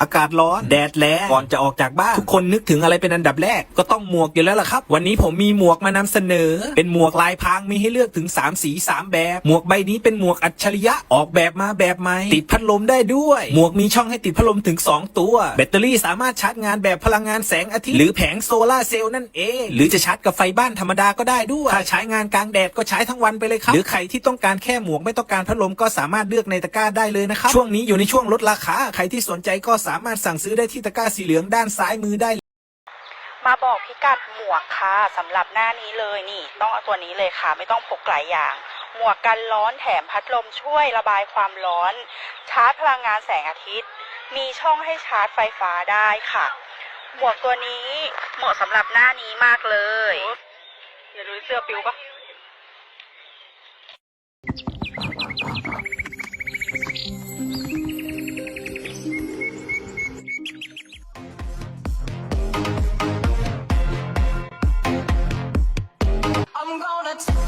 อากาศร้อน แดดแรงก่อนจะออกจากบ้าน ทุกคนนึกถึงอะไรเป็นอันดับแรก ก็ต้องหมวกอยู่แล้วล่ะครับ วันนี้ผมมีหมวกมานำเสนอ เป็นหมวกลายพรางมีให้เลือกถึง 3 สี 3 แบบ หมวกใบนี้เป็นหมวกอัจฉริยะออกแบบมาแบบใหม่ติดพัดลมได้ด้วย หมวกมีช่องให้ติดพัดลมถึง 2 ตัว แบตเตอรี่สามารถชาร์จงานแบบพลังงานแสงอาทิตย์หรือแผงโซลาร์เซลล์นั่นเอง หรือจะชาร์จกับไฟบ้านธรรมดาก็ได้ด้วยถ้าใช้งานกลางแดดก็ใช้ทั้งวันไปเลยครับหรือใครที่ต้องการแค่หมวกไม่ต้องการพัดลมก็สามารถเลือกในตะกร้าได้เลยนะครับช่วงนี้อยู่ในช่วงลดราคาใครที่สนใจก็สามารถสั่งซื้อได้ที่ตะกร้าสีเหลืองด้านซ้ายมือได้ มาบอกพิกัดหมวกค่ะสำหรับหน้านี้เลยนี่ ต้องเอาตัวนี้เลยค่ะ ไม่ต้องพกหลายอย่าง หมวกกันร้อนแถมพัดลมช่วยระบายความร้อน ชาร์จพลังงานแสงอาทิตย์ มีช่องให้ชาร์จไฟฟ้าได้ค่ะ หมวกตัวนี้เหมาะสำหรับหน้านี้มากเลยอย่าดูเสื้อปิวปะ box.